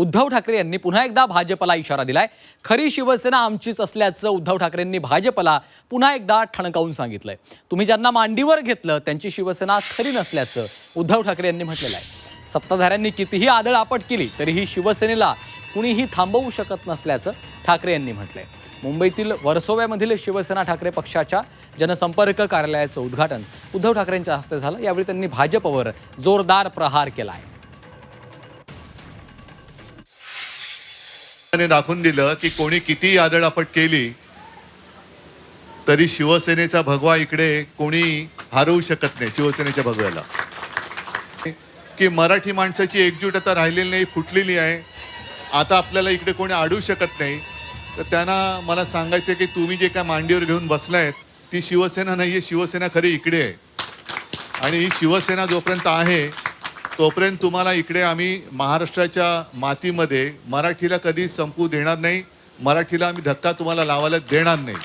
उद्धव ठाकरे यांनी पुन्हा एकदा भाजपला इशारा दिलाय. खरी शिवसेना आमचीच असल्याचं उद्धव ठाकरेंनी भाजपला पुन्हा एकदा ठणकावून सांगितलंय. तुम्ही ज्यांना मांडीवर घेतलं त्यांची शिवसेना खरी नसल्याचं उद्धव ठाकरे यांनी म्हटलेलं आहे. सत्ताधाऱ्यांनी कितीही आदळ आपट केली तरीही शिवसेनेला कुणीही थांबवू शकत नसल्याचं ठाकरे यांनी म्हटलंय. मुंबईतील वर्सोव्यामधील शिवसेना ठाकरे पक्षाच्या जनसंपर्क कार्यालयाचं उद्घाटन उद्धव ठाकरेंच्या हस्ते झालं. यावेळी त्यांनी भाजपवर जोरदार प्रहार केला आहे दाखवून दिलं की कोणी किती आदळापट केली तरी शिवसेनेचा भगवा इकडे कोणी हरवू शकत नाही शिवसेनेच्या भगव्याला. की मराठी माणसाची एकजूट आता राहिलेली नाही फुटलेली आहे आता आपल्याला इकडे कोणी अडवू शकत नाही तर त्यांना मला सांगायचं की तुम्ही जे काय मांडीवर घेऊन बसलायत ती शिवसेना नाही आहे शिवसेना खरी इकडे आहे. आणि ही शिवसेना जोपर्यंत आहे तोपर्यंत तुम्हाला इकडे आम्ही महाराष्ट्राच्या मातीमध्ये मराठीला कधी संपू देणार नाही. मराठीला आम्ही धक्का तुम्हाला लावायला देणार नाही.